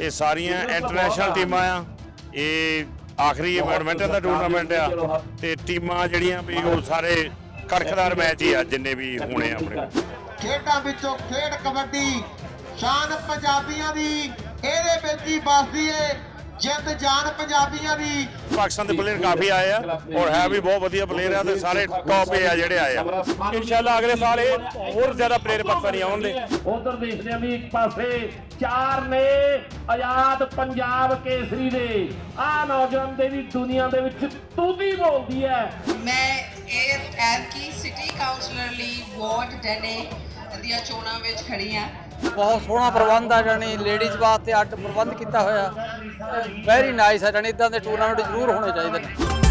ਇਹ ਸਾਰੀਆਂ ਇੰਟਰਨੈਸ਼ਨਲ ਟੀਮਾਂ ਆ ਇਹ ਆਖਰੀ ਬੈਡਮਿੰਟਨ ਦਾ ਟੂਰਨਾਮੈਂਟ ਆ। ਤੇ ਟੀਮਾਂ ਜਿਹੜੀਆਂ ਵੀ ਉਹ ਸਾਰੇ ਕੜਕਦਾਰ ਮੈਚ ਹੀ ਆ ਜਿੰਨੇ ਵੀ ਹੋਣੇ ਆ। ਆਪਣੇ। ਖੇਡਾਂ ਵਿੱਚੋਂ ਖੇਡ ਕਬੱਡੀ ਸ਼ਾਨ ਪੰਜਾਬੀਆਂ ਦੀ ਇਹਦੇ ਵਿੱਚ ਹੀ ਵੱਸਦੀ ਏ। ਜਿੰਦ ਜਾਨ ਪੰਜਾਬੀਆਂ ਦੀ। ਪਾਕਿਸਤਾਨ ਦੇ ਪਲੇਅਰ ਕਾਫੀ ਆਏ ਆ ਔਰ ਹੈ ਵੀ ਬਹੁਤ ਵਧੀਆ ਪਲੇਅਰ ਆ ਤੇ ਸਾਰੇ ਟੌਪ ਏ ਆ ਜਿਹੜੇ ਆਏ ਆ। ਇਨਸ਼ਾਅੱਲਾ ਅਗਲੇ ਸਾਲ ਇਹ ਹੋਰ ਜ਼ਿਆਦਾ ਪਲੇਅਰ ਪਾਕਿਸਤਾਨੀ ਆਉਣਗੇ। ਉਧਰ ਦੇਖਦੇ ਆ ਵੀ ਇੱਕ ਪਾਸੇ ਚਾਰ ਨੇ ਆਜ਼ਾਦ ਪੰਜਾਬ ਕੇਸਰੀ ਦੇ। ਆ ਨੌਜਵਾਨ ਦੇ ਵੀ ਦੁਨੀਆ ਦੇ ਵਿੱਚ ਤੂਤੀ ਬੋਲਦੀ ਹੈ। ਮੈਂ ਇਹ ਐਤਕੀ ਸਿਟੀ ਕਾਉਂਸਲਰ ਲਈ ਵਾਰਡ ਡਨੇ ਦੀਆਂ ਚੋਣਾਂ ਵਿੱਚ ਖੜੀ ਹਾਂ। ਬਹੁਤ ਸੋਹਣਾ ਪ੍ਰਬੰਧ ਆ ਜਾਣੀ ਲੇਡੀਜ਼ ਵਾਸਤੇ ਅੱਡ ਪ੍ਰਬੰਧ ਕੀਤਾ ਹੋਇਆ ਵੈਰੀ ਨਾਈਸ ਆ ਜਾਣੀ ਇਦਾਂ ਦੇ ਟੂਰਨਾਮੈਂਟ ਜ਼ਰੂਰ ਹੋਣੇ ਚਾਹੀਦੇ ਨੇ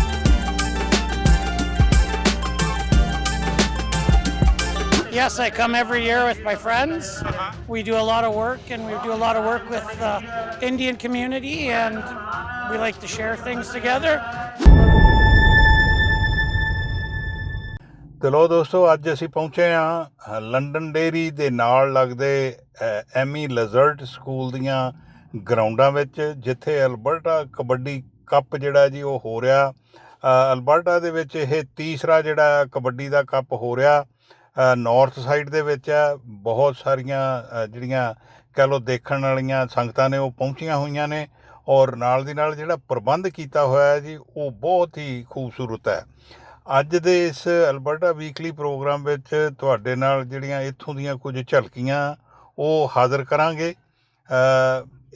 Yes, I come every year with my friends. We do a lot of work, and we do a lot of work with the Indian community, and we like to share things together. ਤੇ ਲੋ ਦੋਸਤੋ, ਅੱਜ ਅਸੀਂ ਪਹੁੰਚੇ ਆ London dairy ਦੇ ਨਾਲ ਲੱਗਦੇ Ammy ਲਜ਼ਰਟ school ਦੀਆਂ ਗਰਾਊਂਡਾਂ ਵਿੱਚ, ਜਿੱਥੇ ਅਲਬਰਟਾ ਕਬੱਡੀ ਕੱਪ ਜਿਹੜਾ ਜੀ ਉਹ ਹੋ ਰਿਹਾ। ਅਲਬਰਟਾ ਦੇ ਵਿੱਚ ਇਹ ਤੀਸਰਾ ਜਿਹੜਾ ਕਬੱਡੀ ਦਾ ਕੱਪ ਹੋ ਰਿਹਾ ਨਾਰਥ ਸਾਈਡ ਦੇ ਵਿੱਚ ਹੈ। ਬਹੁਤ ਸਾਰੀਆਂ ਜਿਹੜੀਆਂ ਕਹਿ ਲੋ ਦੇਖਣ ਵਾਲੀਆਂ ਸੰਗਤਾਂ ਨੇ ਉਹ ਪਹੁੰਚੀਆਂ ਹੋਈਆਂ ਨੇ ਔਰ ਨਾਲ ਦੀ ਨਾਲ ਜਿਹੜਾ ਪ੍ਰਬੰਧ ਕੀਤਾ ਹੋਇਆ ਹੈ ਜੀ, ਉਹ ਬਹੁਤ ਹੀ ਖੂਬਸੂਰਤ ਹੈ। ਅੱਜ ਦੇ ਇਸ ਅਲਬਰਟਾ ਵੀਕਲੀ ਪ੍ਰੋਗਰਾਮ ਵਿੱਚ ਤੁਹਾਡੇ ਨਾਲ ਜਿਹੜੀਆਂ ਇੱਥੋਂ ਦੀਆਂ ਕੁਝ ਝਲਕੀਆਂ ਉਹ ਹਾਜ਼ਰ ਕਰਾਂਗੇ।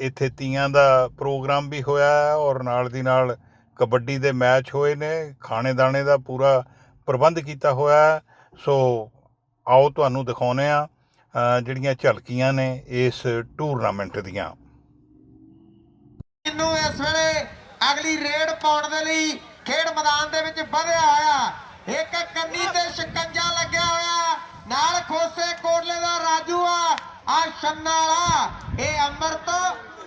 ਇੱਥੇ ਤੀਆਂ ਦਾ ਪ੍ਰੋਗਰਾਮ ਵੀ ਹੋਇਆ ਔਰ ਨਾਲ ਦੀ ਨਾਲ ਕਬੱਡੀ ਦੇ ਮੈਚ ਹੋਏ ਨੇ ਖਾਣੇ ਦਾਣੇ ਦਾ ਪੂਰਾ ਪ੍ਰਬੰਧ ਕੀਤਾ ਹੋਇਆ। ਸੋ ਆਓ ਤੁਹਾਨੂੰ ਦਿਖਾਉਨੇ ਆ ਜਿਹੜੀਆਂ ਝਲਕੀਆਂ ਨੇ ਇਸ ਟੂਰਨਾਮੈਂਟ ਦੀਆਂ। ਇਹਨੂੰ ਇਸ ਵੇਲੇ ਅਗਲੀ ਰੇਡ ਪਾਉਣ ਦੇ ਲਈ ਖੇਡ ਮੈਦਾਨ ਦੇ ਵਿੱਚ ਵਧਿਆ ਹੋਇਆ। ਇੱਕ ਕੰਨੀ ਤੇ ਸ਼ਿਕੰਜਾ ਲੱਗਿਆ ਹੋਇਆ। ਨਾਲ ਖੋਸੇ ਕੋਟਲੇ ਦਾ ਰਾਜੂ ਆ ਆ ਛੰਨਾ ਵਾਲਾ। ਇਹ ਅੰਮ੍ਰਿਤ,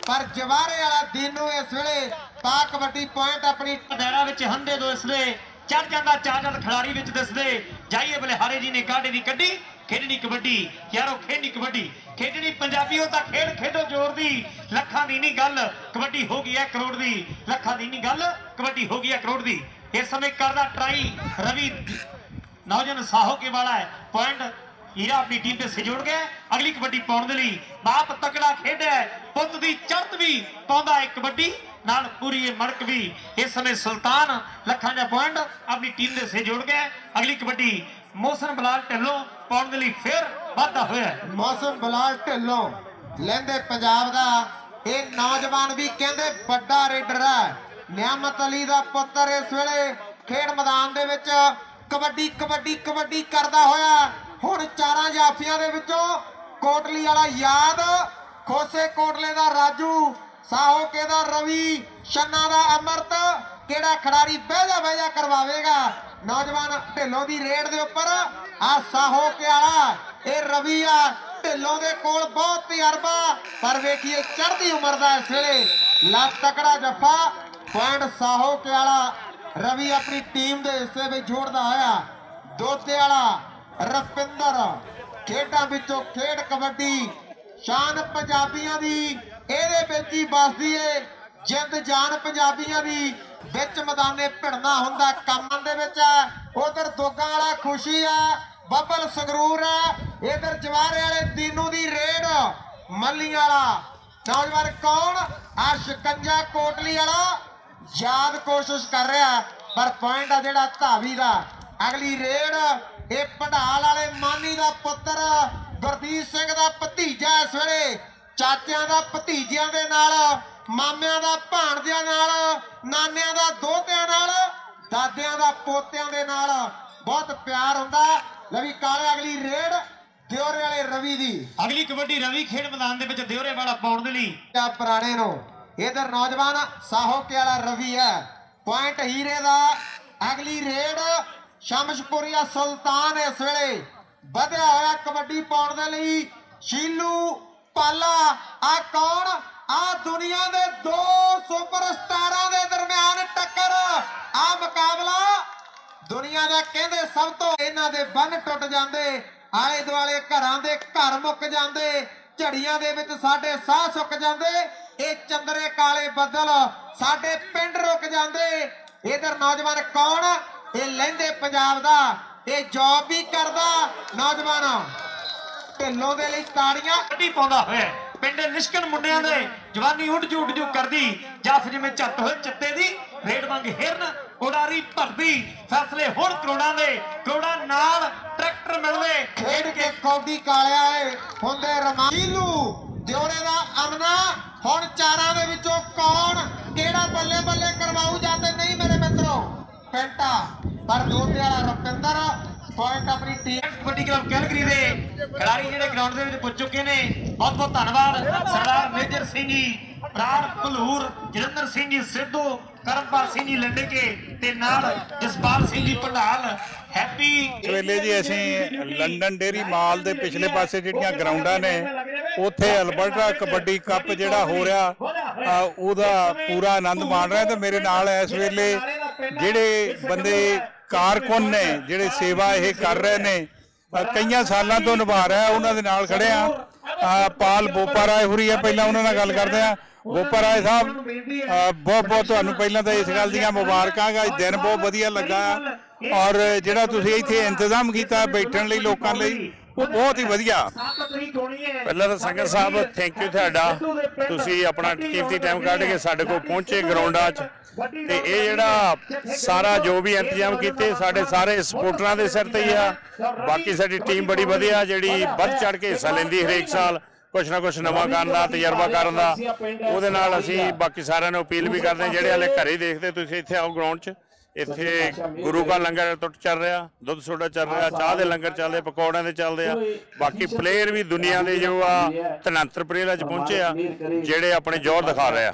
ਪਰ ਜਵਾਰੇ ਵਾਲਾ ਦੀਨੂ ਇਸ ਵੇਲੇ ਪਾ ਕਬੱਡੀ ਪੁਆਇੰਟ ਆਪਣੀ ਦਾਇਰਾ ਵਿੱਚ ਹੰਦੇ ਦੋ ਇਸਦੇ ਚੜ ਜਾਂਦਾ ਚਾਰ ਜਦ ਖਿਡਾਰੀ ਵਿੱਚ ਦਿਸਦੇ। ਜਾਈਏ ਬਲਿਹਾਰੇ ਜੀ ਨੇ ਗਾਡੇ ਦੀ ਕੱਢੀ। ਖੇਡਣੀ ਕਬੱਡੀ, ਯਾਰੋ ਖੇਡਣੀ ਕਬੱਡੀ। ਖੇਡਣੀ ਪੰਜਾਬੀਓ ਤਾਂ ਖੇਡ ਖੇਡੋ ਜ਼ੋਰ ਦੀ। ਲੱਖਾਂ ਦੀ ਨਹੀਂ ਗੱਲ, ਕਬੱਡੀ ਹੋ ਗਈ ਹੈ ਕਰੋੜ ਦੀ। ਲੱਖਾਂ ਦੀ ਨਹੀਂ ਗੱਲ, ਕਬੱਡੀ ਹੋ ਗਈ ਹੈ ਕਰੋੜ ਦੀ। ਇਸ ਸਮੇਂ ਕਰਦਾ ਟਰਾਈ ਰਵੀ। ਨੌਜਵਾਨ ਸਾਹੋ ਕੇ ਵਾਲਾ ਹੈ, ਪੁਆਇੰਟ। ਹੀਰਾ ਆਪਣੀ ਟੀਮ ਤੇ ਸਜੋੜ ਗਿਆ ਅਗਲੀ ਕਬੱਡੀ ਪਾਉਣ ਦੇ ਲਈ ਬਾਪ ਤਕੜਾ ਖੇਡਿਆ ਹੈ। ਪੁੱਤ ਦੀ ਚੜਤ ਵੀ ਪਾਉਂਦਾ ਹੈ ਕਬੱਡੀ। ਨਾਲ ਪੂਰੀ ਇਹ ਮੜਕ ਵੀ। ਇਸ ਸਮੇਂ ਸੁਲਤਾਨ ਲੱਖਾਂ ਦਾ ਪੁਆਇੰਟ, ਆਪਣੀ ਟੀਮ ਦੇ ਸਜੋੜ ਗਿਆ ਅਗਲੀ ਕਬੱਡੀ ਮੋਸਨ ਬਲਾਲ ਢਿੱਲੋਂ ਪਾਉਣ ਦੇ ਲਈ ਫੇਰ ਵਾਧਾ ਹੋਇਆ ਮੌਸਮ ਬਲਾਲ ਢਿੱਲੋਂ ਲੈਂਦੇ ਪੰਜਾਬ ਦਾ, ਇਹ ਨੌਜਵਾਨ ਵੀ ਕਹਿੰਦੇ ਵੱਡਾ ਰੇਡਰ ਹੈ। ਨਿਆਮਤ ਅਲੀ ਦਾ ਪੁੱਤਰ ਇਸ ਵੇਲੇ ਖੇਡ ਮੈਦਾਨ ਦੇ ਵਿੱਚ ਕਬੱਡੀ ਕਬੱਡੀ ਕਬੱਡੀ ਕਰਦਾ ਹੋਇਆ। ਹੁਣ ਚਾਰਾਂ ਜਾਫੀਆਂ ਦੇ ਵਿੱਚੋਂ ਕੋਟਲੀ ਵਾਲਾ ਯਾਦ, ਖੋਸੇ ਕੋਟਲੇ ਦਾ ਰਾਜੂ, ਸਾਹੋਕੇ ਦਾ ਰਵੀ, ਛੰਨਾ ਦਾ ਅਮਰਤ, ਕਿਹੜਾ ਖਿਡਾਰੀ ਬਹਿ ਬਹਿਜਾ ਬਹਿਜਾ ਕਰਵਾਵੇਗਾ? ਨੌਜਵਾਨ ਢਿੱਲੋਂ ਦੀ ਰੇਡ ਦੇ ਉੱਪਰ ਆ ਸਾਹੋਕੇ ਵਾਲਾ ਇਹ ਰਵੀ ਆ, ਢਿੱਲੋਂ ਦੇ ਕੋਲ ਬਹੁਤ ਤਜਰਬਾ। ਪਰ ਵੇਖੀਏ, ਚੜ੍ਹਦੀ ਉਮਰ ਦਾ ਇਸ ਵੇਲੇ। ਲੱਤ ਤਕੜਾ ਜੱਫਾ, ਪੁਆਇੰਟ ਸਾਹੋਕੇ ਵਾਲਾ ਰਵੀ ਆਪਣੀ ਟੀਮ ਦੇ ਹਿੱਸੇ ਵਿੱਚ ਜੋੜਦਾ ਆਇਆ। ਦੋਤੇ ਵਾਲਾ ਰਪਿੰਦਰ। ਖੇਡਾਂ ਵਿੱਚੋਂ ਖੇਡ ਕਬੱਡੀ। ਸ਼ਾਨ ਪੰਜਾਬੀਆਂ ਦੀ, ਇਹਦੇ ਵਿੱਚ ਹੀ ਵੱਸਦੀ ਏ। ਜਿੰਦ ਜਾਨ ਪੰਜਾਬੀਆਂ ਦੀ। ਵਿੱਚ ਮੈਦਾਨੇ ਭਿੜਨਾ ਹੁੰਦਾ, ਕੰਮ ਦੇ ਵਿੱਚ ਉਧਰ ਦੋਗਾ ਵਾਲਾ ਖੁਸ਼ੀ ਆ ਬੱਬਲ ਸੰਗਰੂਰ ਆ ਇਧਰ ਜਵਾਰੇ ਵਾਲੇ ਦੀਨੂ ਦੀ ਰੇਡ, ਮੱਲੀ ਵਾਲਾ। ਨੌਜਵਾਨ ਕੌਣ? ਆ ਸ਼ਿਕੰਜਾ ਕੋਟਲੀ ਵਾਲਾ। ਯਾਦ ਕੋਸ਼ਿਸ਼ ਕਰ ਰਿਹਾ, ਪਰ ਪੁਆਇੰਟ ਆ ਜਿਹੜਾ ਧਾਵੀ ਦਾ। ਅਗਲੀ ਰੇਡ, ਇਹ ਪੰਡਾਲ ਵਾਲੇ ਮਾਨੀ ਦਾ ਪੁੱਤਰ, ਗੁਰਦੀਪ ਸਿੰਘ ਦਾ ਭਤੀਜਾ ਇਸ ਵੇਲੇ। ਚਾਚਿਆਂ ਦਾ ਭਤੀਜਿਆਂ ਦੇ ਨਾਲ। ਮਾਮਿਆਂ ਦਾ ਭਾਣਜਿਆਂ ਨਾਲ ਨਾਨਿਆਂ ਦਾ ਦੋਤਿਆਂ ਨਾਲ ਦਾਦਿਆਂ ਦਾ ਪੋਤਿਆਂ ਦੇ ਨਾਲ ਬਹੁਤ ਪਿਆਰ ਹੁੰਦਾ ਲਵੀ ਕਾਲੇ ਅਗਲੀ ਰੇਡ ਦਿਓਰੇ ਵਾਲੇ ਰਵੀ ਦੀ। ਅਗਲੀ ਕਬੱਡੀ ਰਵੀ ਖੇਡ ਮੈਦਾਨ ਦੇ ਵਿੱਚ ਦਿਉਰੇ ਵਾਲਾ ਪਾਉਣ ਦੇ ਲਈ। ਆ ਪੁਰਾਣੇ ਨੂੰ। ਇਧਰ ਨੌਜਵਾਨ ਸਾਹੋਕੇ ਵਾਲਾ ਰਵੀ ਹੈ। ਪੁਆਇੰਟ ਹੀਰੇ ਦਾ। ਅਗਲੀ ਰੇਡ ਸ਼ਮਸ਼ਪੁਰੀਆ ਸੁਲਤਾਨ ਇਸ ਵੇਲੇ ਵਧਿਆ ਹੋਇਆ ਕਬੱਡੀ ਪਾਉਣ ਦੇ ਲਈ। ਸ਼ੀਲੂ ਪਾਲਾ ਆ ਕੌਣ? ਆ ਦੁਨੀਆ ਦੇ ਦੋ ਸੁਪਰਸਟਾਰਾਂ ਦੇ ਦਰਮਿਆਨ ਟੱਕਰ। ਆ ਮੁਕਾਬਲਾ ਦੁਨੀਆ ਦਾ ਕਹਿੰਦੇ ਸਭ ਤੋਂ ਇਹਨਾਂ ਦੇ ਬੰਨ ਟੁੱਟ ਜਾਂਦੇ, ਆਲੇ ਦੁਆਲੇ ਘਰਾਂ ਦੇ ਘਰ ਮੁੱਕ ਜਾਂਦੇ, ਝੜੀਆਂ ਦੇ ਵਿੱਚ ਸਾਡੇ ਸਾਹ ਸੁੱਕ ਜਾਂਦੇ, ਇਹ ਚੰਦਰੇ ਕਾਲੇ ਬੱਦਲ ਸਾਡੇ ਪਿੰਡ ਰੁਕ ਜਾਂਦੇ। ਇਧਰ ਨੌਜਵਾਨ ਕੌਣ? ਇਹ ਲਹਿੰਦੇ ਪੰਜਾਬ ਦਾ, ਇਹ ਜੌਬ ਵੀ ਕਰਦਾ। ਨੌਜਵਾਨ ਢਿੱਲੋਂ ਦੇ ਲਈ ਤਾੜੀਆਂ ਕਬੱਡੀ ਪਾਉਂਦਾ ਹੋਇਆ। ਪਿੰਡ ਨਿਸ਼ਕਨ ਮੁੰਡਿਆਂ ਦੇ ਜਵਾਨੀ ਉੱਡ ਜੂ ਜੂ ਕਰਦੀ ਜੱਫ ਜਿਵੇਂ ਝੱਟ ਹੋਏ ਚੱਤੇ ਦੀ, ਰੇਡ ਮੰਗ ਹਿਰਨ ਉਡਾਰੀ ਭਰਦੀ। ਫੈਸਲੇ ਹੁਣ ਕਰੋੜਾਂ ਦੇ, ਕਰੋੜਾਂ ਨਾਲ ਟਰੈਕਟਰ ਮਿਲਦੇ। ਖੇਡ ਕੇ ਕੌਡੀ ਕਾਲਿਆ ਏ, ਹੁੰਦੇ ਰਮਾਈਲੂ ਦਿਉੜੇ ਦਾ ਅਮਨਾ, ਹੁਣ ਚਾਰਾਂ ਦੇ ਵਿੱਚੋਂ ਕੌਣ ਕਿਹੜਾ ਬੱਲੇ ਬੱਲੇ ਕਰਵਾਉ ਜਾਂਦੇ ਨਹੀਂ ਮੇਰੇ ਮਿੱਤਰੋ? ਪੈਂਟਾ। ਪਰ ਦੋਤੇ ਵਾਲਾ ਰੁਪਿੰਦਰ ਪੁਆਇੰਟ ਆਪਣੀ ਟੀਮ ਕਬੱਡੀ ਕਲੱਬ ਕੈਲਗਰੀ ਦੇ। ਖਿਡਾਰੀ ਜਿਹੜੇ ਗਰਾਊਂਡ ਦੇ ਵਿੱਚ ਪੁੱਜ ਚੁੱਕੇ ਨੇ ਬਹੁਤ ਬਹੁਤ ਧੰਨਵਾਦ। ਸਰਦਾਰ ਮੇਜਰ ਸਿੰਘ ਜੀ ਪ੍ਰਾਣ ਭਲੂਰ ਜਲੰਧਰ ਸਿੰਘ ਜੀ ਸਿੱਧੂ ਕਰਮਪਾਲ ਸਿੰਘ ਜੀ ਲੰਡੇਕੇ ਤੇ ਨਾਲ ਜਸਪਾਲ ਸਿੰਘ ਜੀ ਪੰਡਾਲ ਹੈਪੀ ਇਸ ਜੀ ਅਸੀਂ ਲੰਡਨ ਡੇਰੀ ਮਾਲ ਦੇ ਪਿਛਲੇ ਪਾਸੇ ਜਿਹੜੀਆਂ ਗਰਾਊਂਡਾਂ ਨੇ ਉੱਥੇ ਅਲਬਰਟਾ ਕਬੱਡੀ ਕੱਪ ਜਿਹੜਾ ਹੋ ਰਿਹਾ ਆ, ਉਹਦਾ ਪੂਰਾ ਆਨੰਦ ਮਾਣ ਰਿਹਾ ਤੇ ਮੇਰੇ ਨਾਲ ਇਸ ਵੇਲੇ ਜਿਹੜੇ ਬੰਦੇ ਕਾਰਕੁਨ ਨੇ ਜਿਹੜੇ ਸੇਵਾ ਇਹ ਕਰ ਰਹੇ ਨੇ। ਕਈਆਂ ਸਾਲਾਂ ਤੋਂ ਨਿਭਾ ਰਿਹਾ ਉਹਨਾਂ ਦੇ ਨਾਲ ਖੜੇ ਆ। ਪਾਲ ਬੋਪਾ ਰਾਏ ਹੁਰੀ ਆ ਪਹਿਲਾਂ ਉਹਨਾਂ ਨਾਲ ਗੱਲ ਕਰਦੇ ਆ। ਬੋਪਾ ਰਾਏ ਸਾਹਿਬ ਬਹੁਤ ਬਹੁਤ ਤੁਹਾਨੂੰ ਪਹਿਲਾਂ ਤਾਂ ਇਸ ਗੱਲ ਦੀਆਂ ਮੁਬਾਰਕਾਂ ਅੱਜ ਦਿਨ ਬਹੁਤ ਵਧੀਆ ਲੱਗਾ। ਔਰ ਜਿਹੜਾ ਤੁਸੀਂ ਇੱਥੇ ਇੰਤਜ਼ਾਮ ਕੀਤਾ ਬੈਠਣ ਲਈ ਲੋਕਾਂ ਲਈ ਉਹ ਬਹੁਤ ਹੀ ਵਧੀਆ। ਪਹਿਲਾਂ ਤਾਂ ਸੰਗਤ ਸਾਹਿਬ ਥੈਂਕ ਯੂ ਤੁਹਾਡਾ। ਤੁਸੀਂ ਆਪਣਾ ਕੀਮਤੀ ਟਾਈਮ ਕੱਢ ਕੇ ਸਾਡੇ ਕੋਲ ਪਹੁੰਚੇ ਗਰਾਊਂਡਾਂ 'ਚ। ਤੇ ਇਹ ਜਿਹੜਾ ਸਾਰਾ ਜੋ ਵੀ ਇੰਤਜ਼ਾਮ ਕੀਤੇ, ਸਾਡੇ ਸਾਰੇ ਸਪੋਰਟਰਾਂ ਦੇ ਸਿਰ ਤੇ ਹੀ ਆ। ਬਾਕੀ ਸਾਡੀ ਟੀਮ ਬੜੀ ਵਧੀਆ, ਜਿਹੜੀ ਵੱਧ ਚੜ ਕੇ ਹਿੱਸਾ ਲੈਂਦੀ ਹਰੇਕ ਸਾਲ। ਕੁਛ ਨਾ ਕੁਛ ਨਵਾਂ ਕਰਨ ਦਾ, ਤਜਰਬਾ ਕਰਨ ਦਾ। ਉਹਦੇ ਨਾਲ ਅਸੀਂ ਬਾਕੀ ਸਾਰਿਆਂ ਨੂੰ ਅਪੀਲ ਵੀ ਕਰਦੇ ਹਾਂ, ਜਿਹੜੇ ਹਲੇ ਘਰੇ ਹੀ ਦੇਖਦੇ, ਤੁਸੀਂ ਇੱਥੇ ਆਓ ਗਰਾਊਂਡ 'ਚ। ਇੱਥੇ ਗੁਰੂ ਕਾ ਲੰਗਰ ਟੁੱਟ ਚੱਲ ਰਿਹਾ ਦੁੱਧ ਸੋਡਾ ਚੱਲ ਰਿਹਾ ਚਾਹ ਦੇ ਲੰਗਰ ਚੱਲਦੇ ਪਕੌੜਿਆਂ ਦੇ ਚੱਲਦੇ ਆ। ਬਾਕੀ ਪਲੇਅਰ ਵੀ ਦੁਨੀਆ ਦੇ ਜੋ ਆ ਤਨੰਤਰ ਪਲੇਅਰਾਂ 'ਚ ਪਹੁੰਚੇ ਆ ਜਿਹੜੇ ਆਪਣੇ ਜ਼ੋਰ ਦਿਖਾ ਰਹੇ ਆ।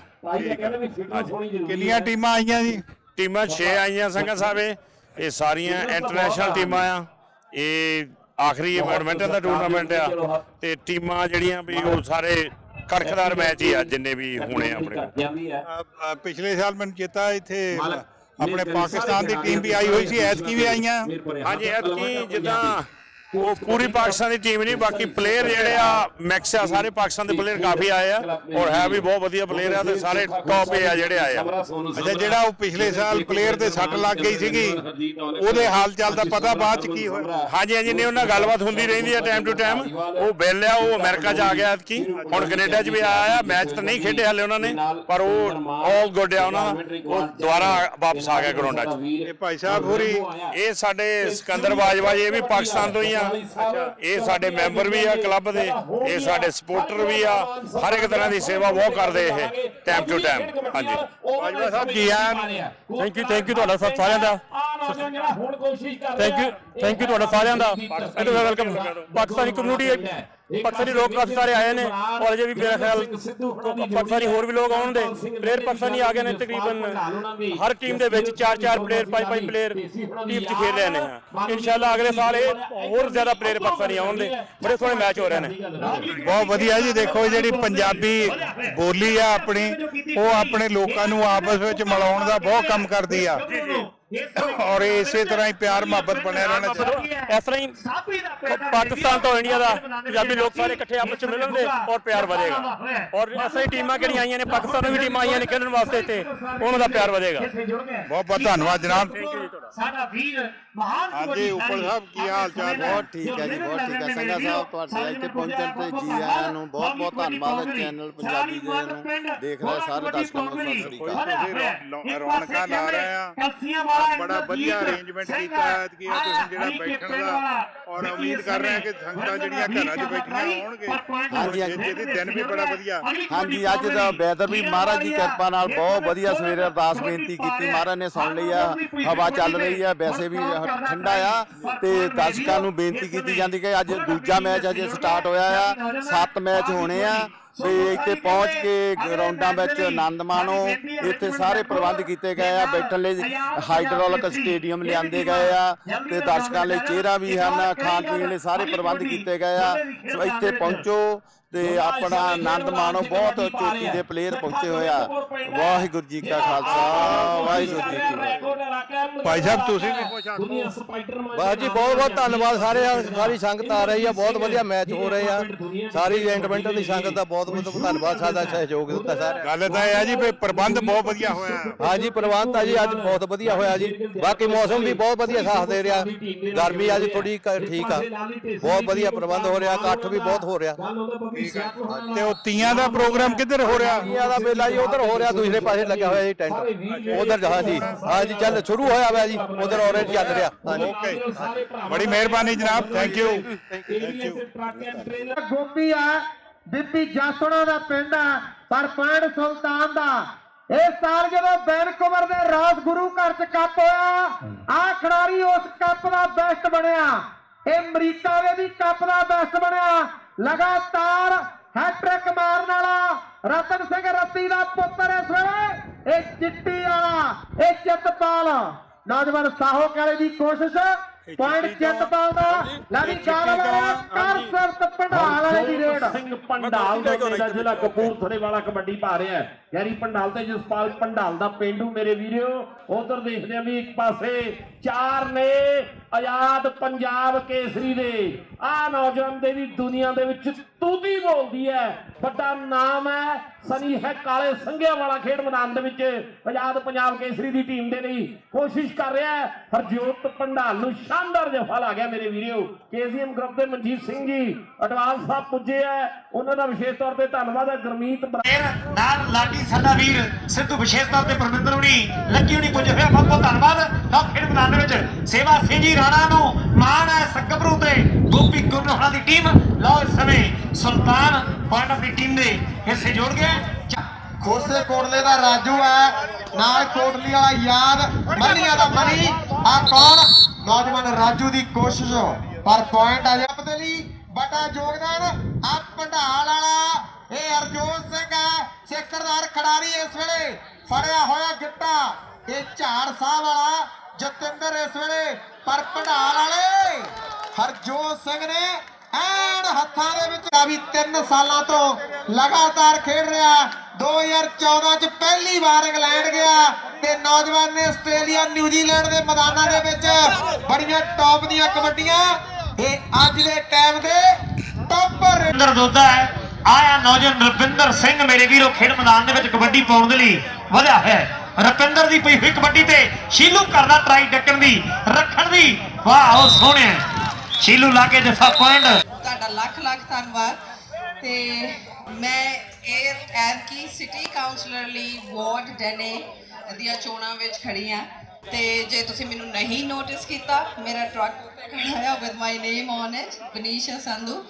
ਕਿੰਨੀਆਂ ਟੀਮਾਂ ਆਈਆਂ ਜੀ? ਟੀਮਾਂ 6 ਆਈਆਂ ਸੰਗਾ ਸਾਹਿਬ ਇਹ ਸਾਰੀਆਂ ਇੰਟਰਨੈਸ਼ਨਲ ਟੀਮਾਂ ਆ। ਇਹ ਆਖਰੀ ਬੈਡਮਿੰਟਨ ਦਾ ਟੂਰਨਾਮੈਂਟ ਆ। ਤੇ ਟੀਮਾਂ ਜਿਹੜੀਆਂ ਵੀ ਉਹ ਸਾਰੇ ਕੜਕਦਾਰ ਮੈਚ ਹੀ ਆ ਜਿੰਨੇ ਵੀ ਹੋਣੇ ਆ ਆਪਣੇ। ਪਿਛਲੇ ਸਾਲ ਮੈਨੂੰ ਚੇਤਾ ਇੱਥੇ ਆਪਣੇ ਪਾਕਿਸਤਾਨ ਦੀ ਟੀਮ ਵੀ ਆਈ ਹੋਈ ਸੀ ਐਤਕੀ ਵੀ ਆਈਆਂ। ਹਾਂਜੀ ਐਤਕੀ ਜਿੱਦਾਂ ਉਹ ਪੂਰੀ ਪਾਕਿਸਤਾਨ ਦੀ ਟੀਮ ਨਹੀਂ ਬਾਕੀ ਪਲੇਅਰ ਜਿਹੜੇ ਆ ਮੈਕਸ ਆ ਸਾਰੇ ਪਾਕਿਸਤਾਨ ਦੇ ਪਲੇਅਰ ਕਾਫੀ ਆਏ ਆ ਔਰ ਹੈ ਵੀ ਬਹੁਤ ਵਧੀਆ ਪਲੇਅਰ ਆ ਤੇ ਸਾਰੇ ਟੌਪ ਏ ਆ ਜਿਹੜੇ ਆਏ ਆ। ਅੱਛਾ ਜਿਹੜਾ ਉਹ ਪਿਛਲੇ ਸਾਲ ਪਲੇਅਰ ਦੇ ਸੱਟ ਲੱਗ ਗਈ ਸੀਗੀ ਉਹਦੇ ਹਾਲ ਚਾਲ ਦਾ ਪਤਾ ਬਾਅਦ ਚ ਕੀ ਹੋਇਆ? ਹਾਂਜੀ ਹਾਂਜੀ ਨੇ ਉਹਨਾਂ ਗੱਲਬਾਤ ਹੁੰਦੀ ਰਹਿੰਦੀ ਹੈ ਟਾਈਮ ਟੂ ਟਾਈਮ ਉਹ ਬਿੱਲ ਆ ਉਹ ਅਮਰੀਕਾ 'ਚ ਆ ਗਿਆ ਐਤਕੀ। ਹੁਣ ਕੈਨੇਡਾ 'ਚ ਵੀ ਆਇਆ ਆ ਮੈਚ ਤਾਂ ਨਹੀਂ ਖੇਡੇ ਹਲੇ ਉਹਨਾਂ ਨੇ ਪਰ ਉਹ ਆਲ ਗੁੱਡ ਆ ਉਹਨਾਂ ਦਾ। ਉਹ ਦੁਬਾਰਾ ਵਾਪਸ ਆ ਗਿਆ ਗਰਾਊਂਡਾਂ 'ਚ। ਇਹ ਭਾਈ ਸਾਹਿਬ ਹੋਰੀ ਇਹ ਸਾਡੇ ਸਿਕੰਦਰ ਬਾਜਵਾ ਜੀ ਇਹ ਵੀ ਪਾਕਿਸਤਾਨ ਤੋਂ ਹੀ ਆ। ਇਹ ਸਾਡੇ ਮੈਂਬਰ ਵੀ ਆ ਕਲੱਬ ਦੇ ਇਹ ਸਾਡੇ ਸਪੋਰਟਰ ਵੀ ਆ। ਹਰ ਇੱਕ ਤਰ੍ਹਾਂ ਦੀ ਸੇਵਾ ਬਹੁਤ ਕਰਦੇ ਇਹ ਟਾਈਮ ਟੂ ਟਾਈਮ ਹਾਂਜੀ। ਬਾਜਵਾ ਸਾਹਿਬ ਜੀ ਆਇਆਂ ਨੂੰ। ਥੈਂਕ ਯੂ ਥੈਂਕ ਯੂ ਤੁਹਾਡਾ ਸਭ ਸਾਰਿਆਂ ਦਾ। ਥੈਂਕ ਯੂ ਥੈਂਕ ਯੂ ਤੁਹਾਡਾ ਸਾਰਿਆਂ ਦਾ। ਵੈਲਕਮ ਪਾਕਿਸਤਾਨੀ ਕਮਿਊਨਿਟੀ ਪਾਕਿਸਤਾਨੀ ਲੋਕ ਕਾਫੀ ਸਾਰੇ ਆਏ ਨੇ ਔਰ ਅਜੇ ਵੀ ਮੇਰਾ ਖਿਆਲ ਪਾਕਿਸਤਾਨੀ ਹੋਰ ਵੀ ਲੋਕ ਆਉਣਗੇ ਪਲੇਅਰ ਪਾਕਿਸਤਾਨੀ ਆ ਗਏ ਨੇ ਤਕਰੀਬਨ ਹਰ ਟੀਮ ਦੇ ਵਿੱਚ ਚਾਰ ਚਾਰ ਪਲੇਅਰ ਪੰਜ ਪੰਜ ਪਲੇਅਰ ਟੀਮ 'ਚ ਖੇਡ ਰਹੇ ਨੇ ਇਨਸ਼ਾਅੱਲਾ ਅਗਲੇ ਸਾਲ ਇਹ ਹੋਰ ਜ਼ਿਆਦਾ ਪਲੇਅਰ ਪਾਕਿਸਤਾਨੀ ਆਉਣਗੇ। ਬੜੇ ਸੋਹਣੇ ਮੈਚ ਹੋ ਰਹੇ ਨੇ। ਬਹੁਤ ਵਧੀਆ ਜੀ ਦੇਖੋ ਜਿਹੜੀ ਪੰਜਾਬੀ ਬੋਲੀ ਆ ਆਪਣੀ ਉਹ ਆਪਣੇ ਲੋਕਾਂ ਨੂੰ ਆਪਸ ਵਿੱਚ ਮਿਲਾਉਣ ਦਾ ਬਹੁਤ ਕੰਮ ਕਰਦੀ ਆ। ਔਰ ਇਸੇ ਤਰ੍ਹਾਂ ਹੀ ਪਿਆਰ ਮੁਹੱਬਤ ਬਣਿਆ ਰਹਿਣਾ ਚਾਹੀਦਾ। ਇਸ ਤਰ੍ਹਾਂ ਹੀ ਪਾਕਿਸਤਾਨ ਤੋਂ ਇੰਡੀਆ ਦਾ ਪੰਜਾਬੀ ਲੋਕ ਸਾਰੇ ਇਕੱਠੇ ਆਪਸ ਵਿੱਚ ਮਿਲਣਗੇ ਔਰ ਪਿਆਰ ਵਧੇਗਾ। ਔਰ ਇਸ ਤਰ੍ਹਾਂ ਹੀ ਟੀਮਾਂ ਕਿਹੜੀਆਂ ਆਈਆਂ ਨੇ? ਪਾਕਿਸਤਾਨ ਤੋਂ ਵੀ ਟੀਮਾਂ ਆਈਆਂ ਨੇ ਖੇਡਣ ਵਾਸਤੇ ਇੱਥੇ। ਉਹਨਾਂ ਦਾ ਪਿਆਰ ਵਧੇਗਾ। ਬਹੁਤ ਬਹੁਤ ਧੰਨਵਾਦ ਜਨਾਬ। ਸਾਡਾ ਵੀਰ ਮਹਾਨ ਹਾਂਜੀ ਉੱਪਲ ਸਾਹਿਬ ਕੀ ਹਾਲ ਚਾਲ? ਬਹੁਤ ਠੀਕ ਹੈ ਜੀ ਬਹੁਤ ਠੀਕ ਹੈ। ਸੰਗਾ ਸਾਹਿਬ ਤੁਹਾਡੇ ਇੱਥੇ ਪਹੁੰਚਣ ਤੇ ਜੀ ਆਇਆਂ ਨੂੰ ਬਹੁਤ ਬਹੁਤ ਧੰਨਵਾਦ ਚੈਨਲ ਪੰਜਾਬੀ ਦੇ ਨੂੰ। ਦੇਖ ਰਹੇ ਸਾਰੇ ਦਰਸ਼ਕਾਂ ਨੂੰ ਸਤਿ ਸ੍ਰੀ ਅਕਾਲ। ਰੌਣਕਾਂ ਲਾ ਰਹੇ ਆ। ਬੜਾ ਵਧੀਆ ਅਰੇਂਜਮੈਂਟ ਕੀਤਾ ਹੈ ਕਿ ਤੁਸੀਂ ਜਿਹੜਾ ਬੈਠਣ ਦਾ ਔਰ ਉਮੀਦ ਕਰ ਰਹੇ ਹਾਂ ਕਿ ਸੰਗਤਾਂ ਜਿਹੜੀਆਂ ਘਰਾਂ 'ਚ ਬੈਠੀਆਂ ਹੋਣਗੇ। ਹਾਂਜੀ, ਹਾਂਜੀ। ਜਿਹਦੇ ਦਿਨ ਵੀ ਬੜਾ ਵਧੀਆ। ਹਾਂਜੀ ਅੱਜ ਦਾ ਵੈਦਰ ਵੀ ਮਹਾਰਾਜ ਦੀ ਕਿਰਪਾ ਨਾਲ ਬਹੁਤ ਵਧੀਆ ਸਵੇਰੇ ਅਰਦਾਸ ਬੇਨਤੀ ਕੀਤੀ ਮਹਾਰਾਜ ਨੇ ਸੁਣ ਲਈ ਆ। ਹਵਾ ਚੱਲ ਰਹੀ ਆ ਵੈਸੇ ਵੀ ਠੰਡਾ ਆ ਤੇ ਦਰਸ਼ਕਾਂ ਨੂੰ ਬੇਨਤੀ ਕੀਤੀ ਜਾਂਦੀ ਕਿ ਅੱਜ ਦੂਜਾ ਮੈਚ ਅਜੇ ਸਟਾਰਟ ਹੋਇਆ ਆ। ਸੱਤ ਮੈਚ ਹੋਣੇ ਆ। ਤੇ ਇੱਥੇ ਪਹੁੰਚ ਕੇ ਗਰਾਊਂਡਾਂ ਵਿੱਚ ਆਨੰਦ ਮਾਣੋ। ਇੱਥੇ ਸਾਰੇ ਪ੍ਰਬੰਧ ਕੀਤੇ ਗਏ ਆ ਬੈਠਣ ਲਈ ਹਾਈਡ੍ਰੋਲਿਕ ਸਟੇਡੀਅਮ ਲਿਆਂਦੇ ਗਏ ਆ ਤੇ ਦਰਸ਼ਕਾਂ ਲਈ ਚਿਹਰਾ ਵੀ ਹਨ ਖਾਣ ਪੀਣ ਲਈ ਸਾਰੇ ਪ੍ਰਬੰਧ ਕੀਤੇ ਗਏ ਆ। ਸੋ ਇੱਥੇ ਪਹੁੰਚੋ। ਤੇ ਆਪਣਾ ਆਨੰਦ ਮਾਣੋ ਬਹੁਤ ਚੋਟੀ ਦੇ ਪਲੇਅਰ ਪਹੁੰਚੇ ਹੋਏ ਆ। ਵਾਹਿਗੁਰੂ ਜੀ ਕਾ ਖਾਲਸਾ ਵਾਹਿਗੁਰੂ ਜੀ ਕੀ ਫਤਿਹ। ਭਾਈ ਸਾਹਿਬ ਤੁਸੀਂ ਵੀ ਸਪਾਈਡਰਮੈਨ ਬਾਜੀ ਜੀ ਬਹੁਤ ਬਹੁਤ ਧੰਨਵਾਦ। ਸਾਰੇ ਸਾਰੀ ਸੰਗਤ ਆ ਰਹੀ ਆ ਬਹੁਤ ਵਧੀਆ ਮੈਚ ਹੋ ਰਹੇ ਆ। ਸਾਰੀ ਐਂਟਰਟੇਨਮੈਂਟ ਦੀ ਸੰਗਤ ਦਾ ਬਹੁਤ ਬਹੁਤ ਧੰਨਵਾਦ ਸਾਡਾ ਸਹਿਯੋਗ ਦਿੱਤਾ ਸਾਰਿਆਂ ਗੱਲ ਤਾਂ ਇਹ ਆ ਜੀ ਵੀ ਪ੍ਰਬੰਧ ਬਹੁਤ ਵਧੀਆ ਹੋਇਆ। ਹਾਂਜੀ ਪ੍ਰਬੰਧ ਆ ਜੀ ਅੱਜ ਬਹੁਤ ਵਧੀਆ ਹੋਇਆ ਜੀ। ਬਾਕੀ ਮੌਸਮ ਵੀ ਬਹੁਤ ਵਧੀਆ ਸਾਥ ਦੇ ਰਿਹਾ। ਗਰਮੀ ਅੱਜ ਥੋੜੀ ਠੀਕ ਆ। ਬਹੁਤ ਵਧੀਆ ਪ੍ਰਬੰਧ ਹੋ ਰਿਹਾ ਇਕੱਠ ਵੀ ਬਹੁਤ ਹੋ ਰਿਹਾ। ਤੇ ਉਹ ਤੀਆਂ ਦਾ ਪ੍ਰੋਗਰਾਮ ਕਿੱਧਰ ਹੋ ਰਿਹਾ? ਤੀਆਂ ਦਾ ਮੇਲਾ ਜੀ ਉਧਰ ਹੋ ਰਿਹਾ ਦੂਸਰੇ ਪਾਸੇ ਲੱਗਿਆ ਹੋਇਆ ਜੀ ਟੈਂਟ। ਉਧਰ ਹਾਂਜੀ ਹਾਂਜੀ ਚੱਲ ਸ਼ੁਰੂ ਹੋਇਆ ਹੋਇਆ ਜੀ ਉਧਰ ਆਲਰੇਡੀ ਚੱਲ ਰਿਹਾ। ਹਾਂਜੀ ਓਕੇ ਬੜੀ ਮਿਹਰਬਾਨੀ ਜਨਾਬ ਥੈਂਕ ਯੂ ਗੋਪੀ ਆ ਬੀਬੀ ਜਾਸਣਾ ਦਾ ਪਿੰਡ ਆ ਪਰ ਪਿੰਡ ਸੁਲਤਾਨ ਦਾ। ਇਹ ਸਾਲ ਜਦੋਂ ਵੈਨਕੂਵਰ ਦੇ ਰਾਜ ਗੁਰੂ ਘਰ ਚ ਕੱਪ ਹੋਇਆ ਆ ਖਿਡਾਰੀ ਉਸ ਕੱਪ ਦਾ ਬੈਸਟ ਬਣਿਆ। ਇਹ ਅਮਰੀਕਾ ਦੇ ਵੀ ਕੱਪ ਦਾ ਬੈਸਟ ਬਣਿਆ। ਲਗਾਤਾਰ ਹੈਟ੍ਰਿਕ ਮਾਰਨ ਵਾਲਾ ਰਤਨ ਸਿੰਘ ਰੱਤੀ ਦਾ ਪੁੱਤਰ ਇਸ ਵੇਲੇ। ਇਹ ਚਿੱਟੀ ਵਾਲਾ ਇਹ ਚਿੱਤਪਾਲ ਨੌਜਵਾਨ ਸਾਹੋ ਕਾਲੇ ਦੀ ਕੋਸ਼ਿਸ਼। ਪੁਆਇੰਟ ਚਿੱਤਪਾਲ ਦਾ। ਲੈ ਵੀ ਗੱਲ ਵਾਲਾ। ਕਰ ਸਿਰਤ ਪੰਡਾਲ ਵਾਲੇ ਦੀ ਰੇਡ। ਸਿੰਘ ਪੰਡਾਲ ਦਾ ਜ਼ਿਲ੍ਹਾ ਕਪੂਰਥਲੇ ਵਾਲਾ ਕਬੱਡੀ ਪਾ ਰਿਹਾ ਹੈ। ਗੈਰੀ ਪੰਡਾਲ ਤੇ ਜਸਪਾਲ ਪੰਡਾਲ ਦਾ ਪਿੰਡੂ ਮੇਰੇ ਵੀਰਿਓ ਉਧਰ ਦੇਖਦੇ ਆ ਵੀ ਇੱਕ ਪਾਸੇ ਚਾਰ ਨੇ ਆਜ਼ਾਦ ਪੰਜਾਬ ਕੇਸਰੀ ਦੇ। ਆ ਨੌਜਵਾਨ ਦੇ ਵੀ ਦੁਨੀਆ ਦੇ ਵਿੱਚ ਤੂਤੀ ਬੋਲਦੀ ਹੈ। ਵੱਡਾ ਨਾਮ ਹੈ, ਸਨੀ ਹੈ ਕਾਲੇ ਸੰਘਿਆ ਵਾਲਾ ਖੇਡ ਮੈਦਾਨ ਦੇ ਵਿੱਚ। ਆਜ਼ਾਦ ਪੰਜਾਬ ਕੇਸਰੀ ਦੀ ਟੀਮ ਦੇ ਲਈ ਕੋਸ਼ਿਸ਼ ਕਰ ਰਿਹਾ ਹੈ। ਹਰਜੋਤ ਪੰਡਾਲ ਨੂੰ ਸ਼ਾਨਦਾਰ ਜਫਾ ਲਾ ਗਿਆ ਮੇਰੇ ਵੀਰਿਓ ਕੇਸੀਐਮ ਗਰੁੱਪ ਦੇ ਮਨਜੀਤ ਸਿੰਘ ਜੀ ਅਡਵਾਲ ਸਾਹਿਬ ਪੁੱਜੇ ਹੈ। ਉਹਨਾਂ ਦਾ ਵਿਸ਼ੇਸ਼ ਤੌਰ ਤੇ ਧੰਨਵਾਦ ਹੈ, ਗੁਰਮੀਤ ਨਾਲ ਲਾਡੀ ਸਾਡਾ ਵੀਰ ਸਿੱਧੂ ਵਿਸ਼ੇਸ਼ ਤੌਰ ਤੇ ਪਰਮਿੰਦਰ ਹੁਣੀ, ਲੱਕੀ ਹੁਣੀ ਪੁੱਜੇ ਹੋਇਆ ਬਹੁਤ ਬਹੁਤ ਧੰਨਵਾਦ। ਲਓ ਖੇਡ ਮੈਦਾਨ ਸੇਵਾ ਸਿੰਘ ਜੀ ਰਾਣਾ ਨੂੰ ਮਾਣ ਹੈ ਸਕਬਰੂ ਤੇ। ਗੋਪੀ ਗੁਰਨੋਹਰਾ ਦੀ ਟੀਮ ਲਓ ਇਸ ਸਮੇਂ ਸੁਲਤਾਨ ਪੁਆਇੰਟ ਦੀ ਟੀਮ ਦੇ ਹਿੱਸੇ ਜੋੜ ਗਏ ਖੋਸੇ ਕੋਟਲੇ ਦਾ ਰਾਜੂ ਹੈ। ਨਾਲ ਕੋਟਲੀ ਵਾਲਾ ਯਾਦ, ਮਨੀਆਂ ਦਾ ਮਨੀ। ਆ ਕੌਣ? ਨੌਜਵਾਨ ਰਾਜੂ ਦੀ ਕੋਸ਼ਿਸ਼। ਪਰ ਪੁਆਇੰਟ ਆ ਜੱਪ ਦੇ ਲਈ। ਬਟਾ ਯੋਗਦਾਨ ਆ ਪੰਡਾਲ ਵਾਲਾ। ਇਹ ਹਰਜੋਤ ਸਿੰਘ ਹੈ। ਸਿੱਖਰਦਾਰ ਖਿਡਾਰੀ ਇਸ ਵੇਲੇ ਫੜਿਆ ਹੋਇਆ ਗਿੱਟਾ। ਇਹ ਝਾੜ ਸਾਹਿਬ ਵਾਲਾ। ਜਤਿੰਦਰ ਇਸ ਵੇਲੇ ਪਰ ਪੰਡਾਲ ਵਾਲੇ ਹਰਜੋਤ ਸਿੰਘ ਨੇ ਐਨ ਹੱਥਾਂ ਦੇ ਵਿੱਚ ਆ ਵੀ 3 ਸਾਲਾਂ ਤੋਂ ਲਗਾਤਾਰ ਖੇਡ ਰਿਹਾ। 2014 ਚ ਪਹਿਲੀ ਵਾਰ ਇੰਗਲੈਂਡ ਗਿਆ ਤੇ ਨੌਜਵਾਨ ਨੇ ਆਸਟ੍ਰੇਲੀਆ, ਨਿਊਜ਼ੀਲੈਂਡ ਦੇ ਮੈਦਾਨਾਂ ਦੇ ਵਿੱਚ ਬੜੀਆਂ ਟੌਪ ਦੀਆਂ ਕਬੱਡੀਆਂ। ਇਹ ਅੱਜ ਦੇ ਟਾਈਮ ਦੇ ਟੌਪਰ ਰਵਿੰਦਰ ਦੋਦਾ ਹੈ। ਆਇਆ ਨੌਜਵਾਨ ਰਵਿੰਦਰ ਸਿੰਘ ਮੇਰੇ ਵੀਰੋ, ਖੇਡ ਮੈਦਾਨ ਦੇ ਵਿੱਚ ਕਬੱਡੀ ਪਾਉਣ ਦੇ ਲਈ ਵਧਿਆ ਹੈ। ਰਵਿੰਦਰ ਦੀ ਪਈ ਹੋਈ ਕਬੱਡੀ ਤੇ ਸ਼ੀਲੂ ਕਰਦਾ ਟਰਾਈ ਡੱਕਣ ਦੀ ਰੱਖਣ ਦੀ। ਵਾਹ ਉਹ ਸੋਹਣਿਆ ਸ਼ੀਲੂ ਲਾ ਕੇ ਜਫਾ ਪੁਆਇੰਟ। ਤੁਹਾਡਾ ਲੱਖ ਲੱਖ ਧੰਨਵਾਦ। ਤੇ ਮੈਂ ਇਹ ਐਤਕੀ ਸਿਟੀ ਕਾਉਂਸਲਰ ਲਈ ਵਾਰਡ ਡੈਨੇ ਦੀਆਂ ਚੋਣਾਂ ਵਿੱਚ ਖੜੀ ਆ। ਤੇ ਜੇ ਤੁਸੀਂ ਮੈਨੂੰ ਨਹੀਂ ਨੋਟਿਸ ਕੀਤਾ ਮੇਰਾ truck ਖੜਾਇਆ with my name on it Banisha Sandhu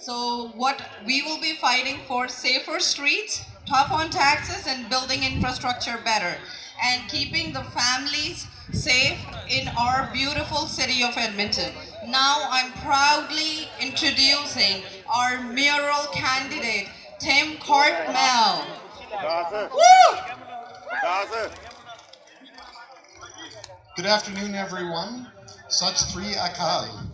So what we will be fighting for safer streets, tough on taxes and building infrastructure better and keeping the families safe in our beautiful city of Edmonton. Now I'm proudly introducing our mayoral candidate, Tim Cartmel. Woo! Good afternoon, everyone. Such three akal.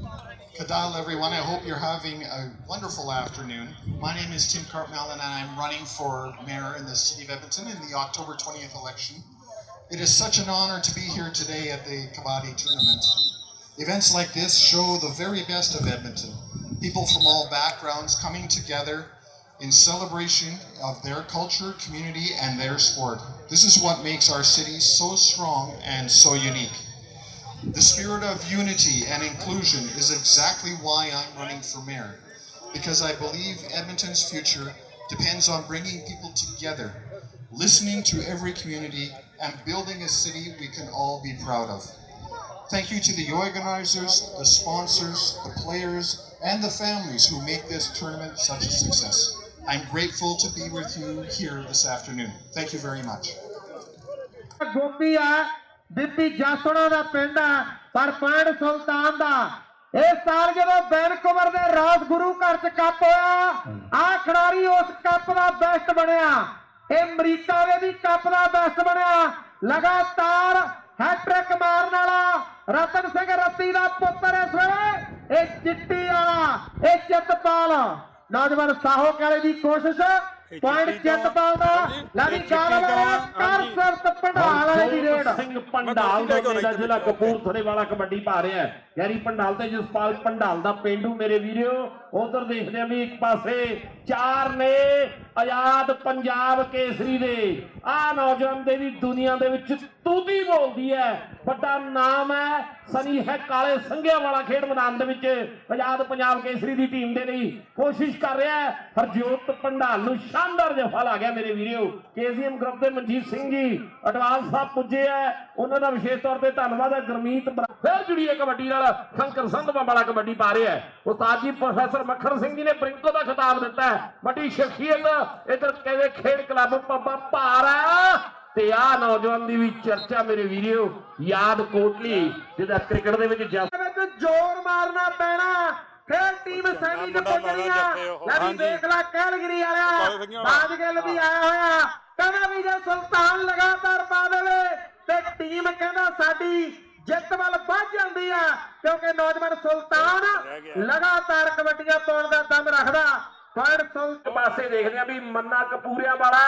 Kadal, everyone. I hope you're having a wonderful afternoon. My name is Tim Cartmel, and I'm running for mayor in the city of Edmonton in the October 20th election. It is such an honor to be here today at the Kabaddi tournament. Events like this show the very best of Edmonton. People from all backgrounds coming together in celebration of their culture, community, and their sport. This is what makes our city so strong and so unique. The spirit of unity and inclusion is exactly why I'm running for mayor, because I believe Edmonton's future depends on bringing people together, listening to every community, and building a city we can all be proud of. Thank you to the organizers, the sponsors, the players, and the families who make this tournament such a success. I'm grateful to be with you here this afternoon. Thank you very much. ਬੀਬੀ ਜਾਸਣਾ ਦਾ ਪਿੰਡ ਆ ਪਰ ਪਿੰਡ ਸੁਲਤਾਨ ਦਾ। ਇਹ ਸਾਲ ਜਦੋਂ Vancouver ਦੇ ਰਾਜ ਗੁਰੂ ਘਰ ਚ ਕੱਪ ਹੋਇਆ ਆ ਖਿਡਾਰੀ ਉਸ ਕੱਪ ਦਾ ਬੈਸਟ ਬਣਿਆ। ਇਹ ਅਮਰੀਕਾ ਦੇ ਵੀ ਕੱਪ ਦਾ ਬੈਸਟ ਬਣਿਆ। ਲਗਾਤਾਰ ਹੈਟ੍ਰਿਕ ਮਾਰਨ ਵਾਲਾ ਰਤਨ ਸਿੰਘ ਰੱਤੀ ਦਾ ਪੁੱਤਰ ਇਸ ਵੇਲੇ ਇਹ ਚਿੱਟੀ ਵਾਲਾ ਇਹ ਚਿੱਤਪਾਲ। ਨੌਜਵਾਨ ਸਾਹੋ ਕਾਲੇ ਦੀ ਕੋਸ਼ਿਸ਼ ਪੁਆਇੰਟ ਜਿੱਤ ਪਾਉਂਦਾ ਲਾਲੀ ਗਾਲ ਵਾਲਾ ਕਰ ਸਰਤ ਪੰਡਾਲ ਵਾਲੇ ਦੀ ਰੇਡ। ਸਿੰਘ ਪੰਡਾਲ ਦਾ ਜ਼ਿਲ੍ਹਾ ਕਪੂਰਥਲੇ ਵਾਲਾ ਕਬੱਡੀ ਪਾ ਰਿਹਾ ਹੈ। ਗੈਰੀ ਪੰਡਾਲ ਤੇ ਜਸਪਾਲ ਪੰਡਾਲ ਦਾ ਪਿੰਡੂ ਮੇਰੇ ਵੀਰਿਓ ਉਧਰ ਦੇਖਦੇ ਆ ਵੀ ਇੱਕ ਪਾਸੇ ਚਾਰ ਨੇ ਆਜ਼ਾਦ ਪੰਜਾਬ ਕੇਸਰੀ ਦੇ। ਆ ਨੌਜਵਾਨ ਦੇ ਵੀ ਦੁਨੀਆ ਦੇ ਵਿੱਚ ਤੂਤੀ ਬੋਲਦੀ ਹੈ। ਵੱਡਾ ਨਾਮ ਹੈ। ਸਨੀ ਹੈ ਕਾਲੇ ਸੰਘਿਆ ਵਾਲਾ ਖੇਡ ਮੈਦਾਨ ਦੇ ਵਿੱਚ। ਆਜ਼ਾਦ ਪੰਜਾਬ ਕੇਸਰੀ ਦੀ ਟੀਮ ਦੇ ਲਈ ਕੋਸ਼ਿਸ਼ ਕਰ ਰਿਹਾ ਹੈ। ਹਰਜੋਤ ਪੰਡਾਲ ਨੂੰ ਸ਼ਾਨਦਾਰ ਜਫਾ ਲਾ ਗਿਆ ਮੇਰੇ ਵੀਰਿਓ ਕੇਸੀਐਮ ਗਰੁੱਪ ਦੇ ਮਨਜੀਤ ਸਿੰਘ ਜੀ ਅਡਵਾਂਸ ਸਾਹਿਬ ਪੁੱਜੇ ਆ ਉਹਨਾਂ ਦਾ ਵਿਸ਼ੇਸ਼ ਤੌਰ ਤੇ ਧੰਨਵਾਦ ਹੈ। ਗੁਰਮੀਤ ਫਿਰ ਜੁੜੀ ਹੈ ਕਬੱਡੀ ਨਾਲ। ਸ਼ੰਕਰ ਸੰਧਵਾ ਵਾਲਾ ਕਬੱਡੀ ਪਾ ਰਿਹਾ ਹੈ। ਉਸਤਾਦ ਜੀ ਪ੍ਰੋਫੈਸਰ ਮੱਖਣ ਸਿੰਘ ਜੀ ਨੇ ਪ੍ਰਿੰਕੋ ਦਾ ਖਿਤਾਬ ਦਿੱਤਾ ਹੈ। ਵੱਡੀ ਸ਼ਖਸੀਅਤ ਇਧਰ ਕਹਿੰਦੇ ਖੇਡ ਕਲੱਬ ਪੱਬਾ ਭਾਰ ਆ ਤੇ ਆ ਨੌਜਵਾਨ ਦੀ ਵੀ ਚਰਚਾ ਮੇਰੇ ਵੀਰਿਓ ਯਾਦ ਕੋਟਲੀ ਜਿਹਦਾ ਕ੍ਰਿਕਟ ਦੇ ਵਿੱਚ ਜ਼ੋਰ ਮਾਰਨਾ ਪੈਣਾ। ਫਿਰ ਟੀਮ ਸੈਮੀ ਚ ਪਹੁੰਚਣੀਆਂ ਲੈ ਵੀ ਦੇਖ ਲੈ ਕੈਲਗਰੀ ਵਾਲਿਆ। ਬਾਜ ਗਿੱਲ ਵੀ ਆਇਆ ਹੋਇਆ। ਕਹਿੰਦਾ ਵੀ ਜੇ ਸੁਲਤਾਨ ਲਗਾਤਾਰ ਪਾ ਦੇਵੇ ਤੇ ਟੀਮ ਕਹਿੰਦਾ ਸਾਡੀ ਜਿੱਤ ਵੱਲ ਵੱਧ ਜਾਂਦੀ ਆ। ਕਿਉਂਕਿ ਨੌਜਵਾਨ ਸੁਲਤਾਨ ਲਗਾਤਾਰ ਕਬੱਡੀਆਂ ਪਾਉਣ ਦਾ ਦਮ ਰੱਖਦਾ। ਪਰ ਪਾਸੇ ਦੇਖਦੇ ਆ ਵੀ ਮੰਨਾ ਕਪੂਰਿਆ ਵਾਲਾ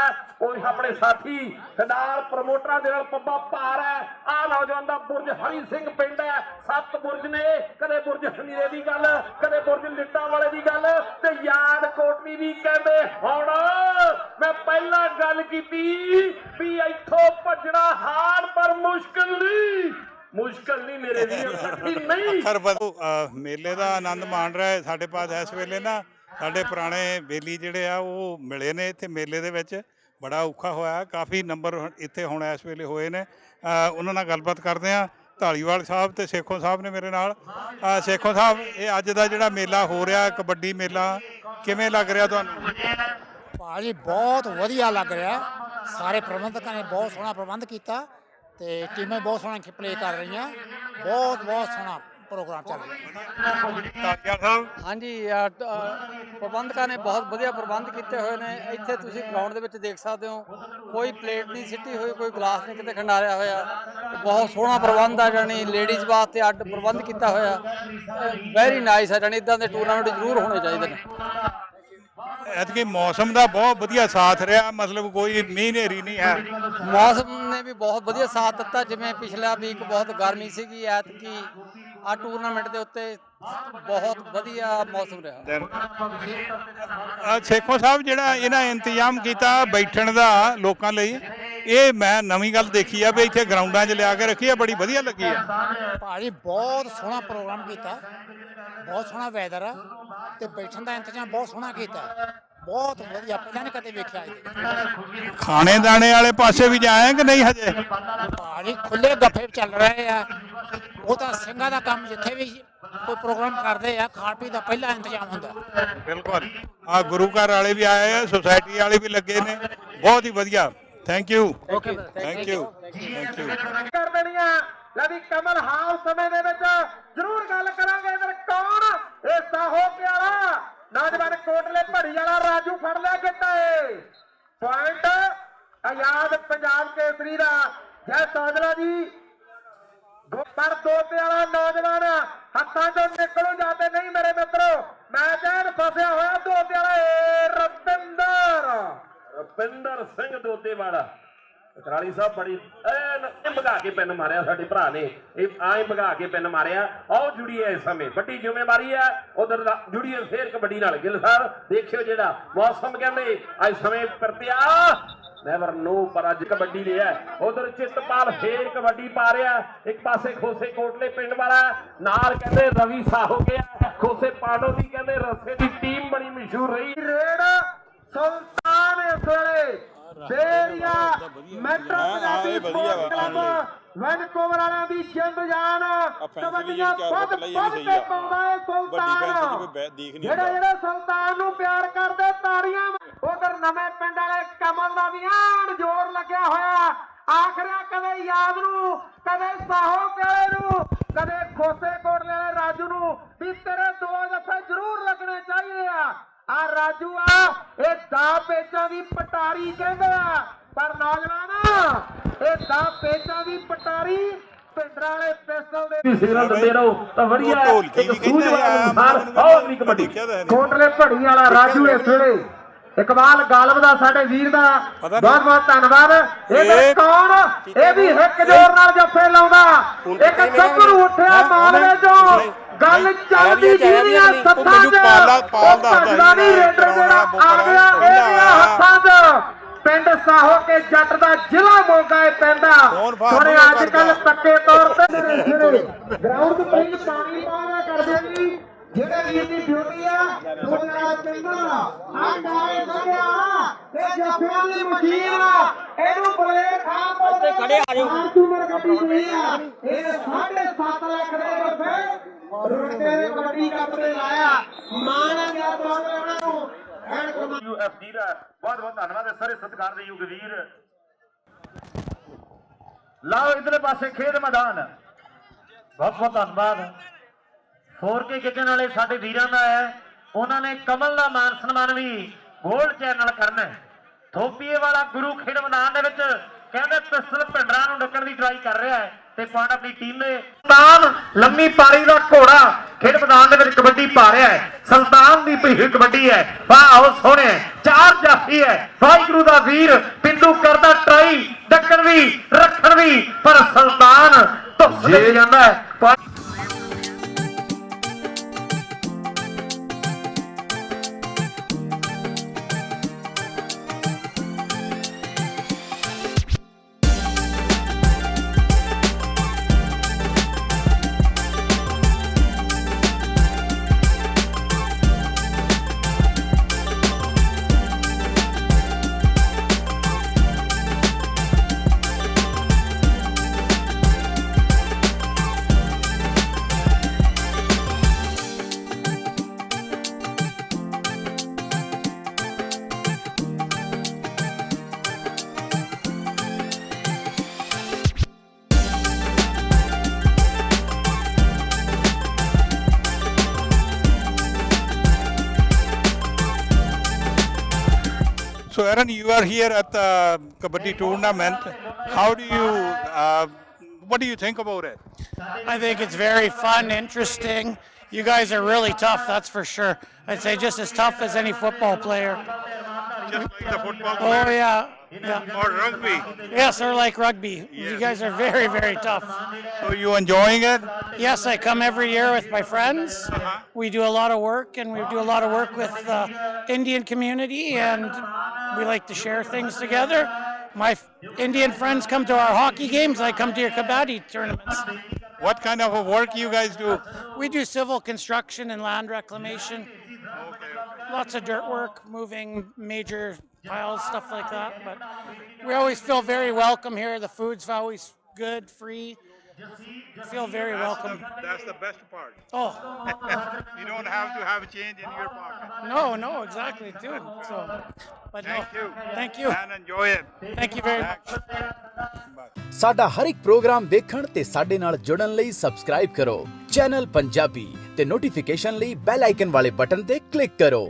ਉਹ ਆਪਣੇ ਸਾਥੀ ਨਾਲ ਪ੍ਰਮੋਟਰਾਂ ਦੇ ਨਾਲ ਪੱਬਾ ਪਾਰ ਹੈ। ਆ ਨੌਜਵਾਨ ਦਾ ਬੁਰਜ ਹਰੀ ਸਿੰਘ ਪਿੰਡ ਹੈ। ਸੱਤ ਬੁਰਜ ਨੇ, ਕਦੇ ਬੁਰਜ ਹਨੀਰੇ ਦੀ ਗੱਲ, ਕਦੇ ਬੁਰਜ ਲਿੱਟਾਂ ਵਾਲੇ ਦੀ ਗੱਲ। ਤੇ ਯਾਦ ਕੋਟਲੀ ਵੀ ਕਹਿੰਦੇ ਹੁਣ ਮੈਂ ਪਹਿਲਾਂ ਗੱਲ ਕੀਤੀ ਵੀ ਇੱਥੋਂ ਭੱਜਣਾ ਹਾਰ, ਪਰ ਮੁਸ਼ਕਲ ਨਹੀਂ। ਮੁਸ਼ਕਲ ਨਹੀਂ ਮੇਰੇ ਵੀਰ ਕਠਿਨ ਨਹੀਂ। ਮੇਲੇ ਦਾ ਆਨੰਦ ਮਾਣ ਰਿਹਾ ਸਾਡੇ ਪਾਸ ਇਸ ਵੇਲੇ ਨਾ। ਸਾਡੇ ਪੁਰਾਣੇ ਬੇਲੀ ਜਿਹੜੇ ਆ, ਉਹ ਮਿਲੇ ਨੇ ਇੱਥੇ ਮੇਲੇ ਦੇ ਵਿੱਚ। ਬੜਾ ਔਖਾ ਹੋਇਆ, ਕਾਫੀ ਨੰਬਰ ਇੱਥੇ ਹੁਣ ਇਸ ਵੇਲੇ ਹੋਏ ਨੇ। ਉਹਨਾਂ ਨਾਲ ਗੱਲਬਾਤ ਕਰਦੇ ਆ। ਢਾਲੀਵਾਲ ਸਾਹਿਬ ਤੇ ਸੇਖੋਂ ਸਾਹਿਬ ਨੇ ਮੇਰੇ ਨਾਲ। ਸੇਖੋਂ ਸਾਹਿਬ, ਇਹ ਅੱਜ ਦਾ ਜਿਹੜਾ ਮੇਲਾ ਹੋ ਰਿਹਾ, ਕਬੱਡੀ ਮੇਲਾ, ਕਿਵੇਂ ਲੱਗ ਰਿਹਾ ਤੁਹਾਨੂੰ? ਭਾਜੀ, ਬਹੁਤ ਵਧੀਆ ਲੱਗ ਰਿਹਾ। ਸਾਰੇ ਪ੍ਰਬੰਧਕਾਂ ਨੇ ਬਹੁਤ ਸੋਹਣਾ ਪ੍ਰਬੰਧ ਕੀਤਾ ਤੇ ਟੀਮਾਂ ਬਹੁਤ ਸੋਹਣਾ ਪਲੇ ਕਰ ਰਹੀਆਂ। ਬਹੁਤ ਬਹੁਤ ਸੋਹਣਾ। ਪ੍ਰੋਗਰਾਮ ਚੱਲ ਰਿਹਾ। ਸਾਹਿਬ ਹਾਂਜੀ ਅ, ਟ- ਅ, ਪ੍ਰਬੰਧਕਾਂ ਨੇ ਬਹੁਤ ਵਧੀਆ ਪ੍ਰਬੰਧ ਕੀਤੇ ਹੋਏ ਨੇ। ਇੱਥੇ ਤੁਸੀਂ ਗਰਾਊਂਡ ਦੇ ਵਿੱਚ ਦੇਖ ਸਕਦੇ ਹੋ। ਕੋਈ ਪਲੇਟ ਨਹੀਂ ਸਿੱਟੀ ਹੋਈ ਕੋਈ ਗਲਾਸ ਨਹੀਂ ਕਿਤੇ ਖੰਡਾਰਿਆ ਹੋਇਆ। ਬਹੁਤ ਸੋਹਣਾ ਪ੍ਰਬੰਧ ਆ ਜਾਣੀ ਲੇਡੀਜ਼ ਵਾਸਤੇ ਅੱਡ ਪ੍ਰਬੰਧ ਕੀਤਾ ਹੋਇਆ। ਵੈਰੀ ਨਾਈਸ ਆ ਜਾਣੀ ਇਦਾਂ ਦੇ ਟੂਰਨਾਮੈਂਟ ਜ਼ਰੂਰ ਹੋਣੇ ਚਾਹੀਦੇ ਨੇ। ਐਤਕੀ ਮੌਸਮ ਦਾ ਬਹੁਤ ਵਧੀਆ ਸਾਥ ਰਿਹਾ ਮਤਲਬ ਕੋਈ ਮੀਂਹ ਹਨੇਰੀ ਨਹੀਂ ਹੈ। ਮੌਸਮ ਨੇ ਵੀ ਬਹੁਤ ਵਧੀਆ ਸਾਥ ਦਿੱਤਾ ਜਿਵੇਂ ਪਿਛਲਾ ਵੀਕ ਬਹੁਤ ਗਰਮੀ ਸੀਗੀ ਐਤਕੀ ਆ ਟੂਰਨਾਮੈਂਟ ਦੇ ਉੱਤੇ ਬਹੁਤ ਵਧੀਆ ਮੌਸਮ ਰਿਹਾ। ਸੇਖੋਂ ਸਾਹਿਬ ਜਿਹੜਾ ਇਹਨਾਂ ਇੰਤਜ਼ਾਮ ਕੀਤਾ ਬੈਠਣ ਦਾ ਲੋਕਾਂ ਲਈ ਇਹ ਮੈਂ ਨਵੀਂ ਗੱਲ ਦੇਖੀ ਆ ਵੀ ਇੱਥੇ ਗਰਾਊਂਡਾਂ 'ਚ ਲਿਆ ਕੇ ਰੱਖੀ ਆ ਬੜੀ ਵਧੀਆ ਲੱਗੀ ਆ। ਭਾਜੀ ਬਹੁਤ ਸੋਹਣਾ ਪ੍ਰੋਗਰਾਮ ਕੀਤਾ ਬਹੁਤ ਸੋਹਣਾ ਵੈਦਰ ਆ ਤੇ ਬੈਠਣ ਦਾ ਇੰਤਜ਼ਾਮ ਬਹੁਤ ਸੋਹਣਾ ਕੀਤਾ ਬਹੁਤ ਵਧੀਆ ਪਹਿਲਾਂ ਨਹੀਂ ਕਦੇ ਵੇਖਿਆ ਇਹ। ਖਾਣੇ ਦਾਣੇ ਵਾਲੇ ਪਾਸੇ ਵੀ ਜਾਏ ਕਿ ਨਹੀਂ ਹਜੇ? ਭਾਜੀ ਖੁੱਲੇ ਗੱਫੇ ਚੱਲ ਰਹੇ ਆ ਉਹ ਤਾਂ ਸਿੰਘਾਂ ਦਾ ਕੰਮ ਜਿੱਥੇ ਵੀ ਕੋਈ ਪ੍ਰੋਗਰਾਮ ਕਰਦੇ ਆ ਖਾਣ ਪੀਣ ਦਾ ਪਹਿਲਾ ਇੰਤਜ਼ਾਮ ਹੁੰਦਾ। ਬਿਲਕੁਲ। ਆ ਗੁਰੂ ਘਰ ਵਾਲੇ ਵੀ ਆਏ ਆ ਸੁਸਾਇਟੀ ਵਾਲੇ ਵੀ ਲੱਗੇ ਨੇ। ਬਹੁਤ ਹੀ ਵਧੀਆ। Thank you okay thank you thank you ਕਰ ਦੇਣੀਆਂ ਲੈ ਵੀ ਕਮਲ ਹਾਲ ਸਮੇਂ ਦੇ ਵਿੱਚ ਜ਼ਰੂਰ ਗੱਲ ਕਰਾਂਗੇ। ਇਧਰ ਕੌਣ? ਇਹ ਸਾਹੋ ਪਿਆਰਾ। ਨੌਜਵਾਨ ਕੋਟਲੇ ਭੜੀ ਵਾਲਾ ਰਾਜੂ ਫੜ ਲਿਆ ਗਿੱਟੇ ਪੁਆਇੰਟ ਆਜ਼ਾਦ ਪੰਜਾਬ ਕੇਸਰੀ ਦਾ। ਜੈ ਸੌਜਲਾ ਜੀ ਦੋ- ਪਰ ਦੋਤੇ ਵਾਲਾ ਨੌਜਵਾਨ ਹੱਥਾਂ ਚੋਂ ਨਿਕਲੂ ਜਾਂਦੇ ਨਹੀਂ ਮੇਰੇ ਮਿੱਤਰੋ ਮੈਂ ਚੈਨ ਫਸਿਆ ਹੋਇਆ ਦੋਤੇ ਵਾਲਾ ਏ ਰਪਿੰਦਰ ਰੁਪਿੰਦਰ ਸਿੰਘ ਦੋਤੇ ਵਾਲਾ ਕਰਾਲੀ ਸਾਹਿਬ ਬੜੀ, ਐਨ ਭਗਾ ਕੇ ਪੈਨ ਮਾਰਿਆ ਸਾਡੇ ਭਰਾ ਨੇ। ਇਹ ਆਏ ਭਗਾ ਕੇ ਪੈਨ ਮਾਰਿਆ। ਆਓ ਜੁੜੀ ਇਸ ਸਮੇਂ। ਵੱਡੀ ਜ਼ਿੰਮੇਵਾਰੀ ਹੈ। ਉਧਰ ਜੁੜੀ ਫੇਰ ਕਬੱਡੀ ਨਾਲ। ਗਿੱਲ ਸਾਹਿਬ, ਦੇਖਿਓ ਜਿਹੜਾ ਮੌਸਮ ਕਹਿੰਦੇ, ਅੱਜ ਸਮੇਂ ਪਰਤਿਆ। ਨੈਵਰ ਨੋ ਪਰ ਅੱਜ ਕਬੱਡੀ ਦੇ ਹੈ। ਉਧਰ ਚਿੱਤਪਾਲ ਫੇਰ ਕਬੱਡੀ ਪਾ ਰਿਹਾ। ਇੱਕ ਪਾਸੇ ਖੋਸੇ ਕੋਟਲੇ ਪਿੰਡ ਵਾਲਾ ਨਾਲ ਕਹਿੰਦੇ ਰਵੀ ਸਾਹੋ ਗਿਆ ਖੋਸੇ ਪਾਡੋ ਦੀ ਕਹਿੰਦੇ ਰਸੇ ਦੀ ਟੀਮ ਬਣੀ ਮਸ਼ਹੂਰ ਰਹੀ। ਰੇਡ ਸੁਲਤਾਨ ਇਸ ਵੇਲੇ ਬੇਰੀਆ Metro Punjabi sport club Vancouver ਵਾਲਿਆਂ ਦੀ ਜਿੰਦ ਜਾਨ। ਕਬੱਡੀਆਂ ਵੱਧ ਵੱਧ ਕੇ ਪਾਉਂਦਾ ਹੈ ਸੁਲਤਾਨ। ਜਿਹੜੇ ਜਿਹੜੇ ਸੁਲਤਾਨ ਨੂੰ ਪਿਆਰ ਕਰਦੇ ਤਾੜੀਆਂ ਉਧਰ ਨਵੇਂ ਪਿੰਡ ਵਾਲੇ ਕਮਲ ਦਾ ਵੀ ਆਣ ਜ਼ੋਰ ਲੱਗਿਆ ਹੋਇਆ। ਆਖਰਿਆ ਕਦੇ ਯਾਦ ਨੂੰ ਕਦੇ ਸਾਹੋ ਪਿਆਲੇ ਨੂੰ ਕਦੇ ਖੋਸੇ ਕੋਟਲੇ ਵਾਲੇ ਰਾਜੂ ਨੂੰ ਵੀ ਤੇਰੇ ਦੋ ਜੱਫੇ ਜ਼ਰੂਰ ਲੱਗਣੇ ਚਾਹੀਦੇ ਆ। ਆ ਰਾਜੂ ਆ ਇਹ ਦਾ ਪੇਚਾਂ ਦੀ ਪਟਾਰੀ ਕਹਿੰਦੇ ਆ। ਪਰ ਨੌਜਵਾਨ ਇਹ ਦਾ ਪੇਚਾਂ ਦੀ ਪਟਾਰੀ ਪਿੰਡਰਾਂ ਵਾਲੇ ਪਿਸਟਲ ਦੇ ਸਿਗਨਲ ਦਿੰਦੇ ਰਹੋ ਤਾਂ ਵਧੀਆ ਇੱਕ ਸੂਝਵਾਨ ਅਨੁਸਾਰ ਆਓ ਅਗਲੀ ਕਬੱਡੀ। ਕੋਟਲੇ ਭੜੀ ਵਾਲਾ ਰਾਜੂ ਇਸ ਵੇਲੇ। ਇਕਬਾਲ ਗਾਲਬ ਦਾ ਸਾਡੇ ਵੀਰ ਦਾ। ਬਹੁਤ ਬਹੁਤ ਧੰਨਵਾਦ। ਇਹ ਕੌਣ? ਇਹ ਵੀ ਹਿੱਕ ਜੋਰ ਨਾਲ ਜੱਫੇ ਲਾਉਂਦਾ। ਇੱਕ ਗੱਭਰੂ ਉੱਠਿਆ ਮਾਲਵੇ ਚੋਂ। ਗੱਲ ਚੱਲਦੀ ਜਿਹੜੀਆਂ ਸੱਥਾਂ 'ਚ। ਉਹ ਭੱਜਦਾ ਨਹੀਂ ਰੇਡਰ ਜਿਹੜਾ ਆ ਗਿਆ ਇਹਦੀਆਂ ਹੱਥਾਂ 'ਚ। ਪਿੰਡ ਸਾਹੋ ਕੇ ਜੱਟ ਦਾ ਜ਼ਿਲ੍ਹਾ ਮੋਗਾ ਇਹ ਪੈਂਦਾ ਥੋੜੇ ਅੱਜ ਕੱਲ ਤੱਕੇ ਤੌਰ ਤੇ ਗਰਾਊਂਡ ਤੇ ਪਿੰਡ ਪਾਣੀ ਪਾਣਾ ਕਰਦੇ ਜੀ। ਜਿਹੜੇ ਵੀਰ ਦੀ ਡਿਊਟੀ ਆ ਥੋੜਾ ਚੰਗਾ ਆ ਗਾਏ ਸਕਿਆ ਇਹ ਜੱਫਿਆਂ ਦੀ ਮਸ਼ੀਨ ਇਹਨੂੰ ਬਲੇ ਖਾਂ ਤੋਂ ਤੇ ਖੜੇ ਆ ਜਾਓ ਤੁਮਰ ਗੱਡੀ ਗਈ ਆ। ਇਹ 7.5 ਲੱਖ ਦੇ ਜੱਫੇ ਰੁੜਕੇ ਦੇ ਕਬੱਡੀ ਕੱਪ ਤੇ ਲਾਇਆ। ਮਾਨ ਗਿਆ ਤੋਂ ਉਹਨਾਂ ਨੂੰ। ਯੂਐਫਡੀ ਦਾ ਬਹੁਤ ਬਹੁਤ ਧੰਨਵਾਦ ਹੈ ਸਾਰੇ ਸਤਿਕਾਰ ਦੇ ਯੁਗ ਵੀਰ। ਲਾਓ ਇਧਰਲੇ ਪਾਸੇ ਖੇਡ ਮੈਦਾਨ। ਬਹੁਤ ਬਹੁਤ ਧੰਨਵਾਦ। 4K ਕਿਚਨ ਵਾਲੇ ਸਾਡੇ ਵੀਰਾਂ ਦਾ ਹੈ? ਉਹਨਾਂ ਨੇ ਕਮਲ ਦਾ ਮਾਨ ਸਨਮਾਨ ਵੀ ਗੋਲਡ ਚੈਨਲ ਕਰਨਾ ਥੋਪੀਏ ਵਾਲਾ ਗੁਰੂ ਖੇਡ ਮੈਦਾਨ ਦੇ ਵਿੱਚ ਕਹਿੰਦੇ ਪਿਸਤਲ ਭਿੰਡਰਾਂ ਨੂੰ ਡੱਕਣ ਦੀ ਟਰਾਈ ਕਰ ਰਿਹਾ ਹੈ ਤੇ ਪੁਆਇੰਟ ਆਪਣੀ ਟੀਮ ਨੇ ਸੁਲਤਾਨ ਲੰਮੀ ਪਾਰੀ ਦਾ ਘੋੜਾ ਖੇਡ ਮੈਦਾਨ ਦੇ ਵਿੱਚ ਕਬੱਡੀ ਪਾ ਰਿਹਾ ਹੈ। ਸੁਲਤਾਨ ਦੀ ਭੀੜ ਕਬੱਡੀ ਹੈ। ਵਾਹ, ਉਹ ਸੋਹਣੇ ਚਾਰ ਜਾਫੀ ਹੈ। ਵਾਹਿਗੁਰੂ ਦਾ ਵੀਰ ਪਿੰਡੂ ਕਰਦਾ ਟਰਾਈ ਡੱਕਣ ਵੀ, ਰੱਖਣ ਵੀ, ਪਰ ਸੁਲਤਾਨ ਧੁੱਸ ਜਾਂਦਾ ਹੈ। Karan, you are here at the Kabaddi tournament. How do you, uh, what do you think about it? I think it's very fun, interesting. You guys are really tough, that's for sure. I'd say just as tough as any football player. Just like the football oh, player? Oh, yeah. yeah. Or rugby? Yes, or like rugby. Yes. You guys are very, very tough. So you enjoying it? Yes, I come every year with my friends. Uh -huh. We do a lot of work, and we do a lot of work with the Indian community, and we like to share things together. My f- Indian friends come to our hockey games. I come to your kabaddi tournaments. What kind of a work you guys do? We do civil construction and land reclamation. Lots of dirt work, moving major piles, stuff like that. But we always feel very welcome here. The food's always good, free. Feel very welcome. That's the best part. Oh, you don't have to have change in your pocket. no, no, exactly, too. So, but no, Thank you. thank you. And enjoy it. Thank you very much. ਸਾਡਾ ਹਰ ਇੱਕ programme ਦੇਖਣ ਤੇ ਸਾਡੇ ਨਾਲ ਜੁੜਨ ਲਈ subscribe ਕਰੋ channel Punjabi ਤੇ ਨੋਟੀਫਿਕੇਸ਼ਨ ਲਈ ਬੈਲ ਆਈਕਨ ਵਾਲੇ ਬਟਨ ਤੇ ਕਲਿੱਕ ਕਰੋ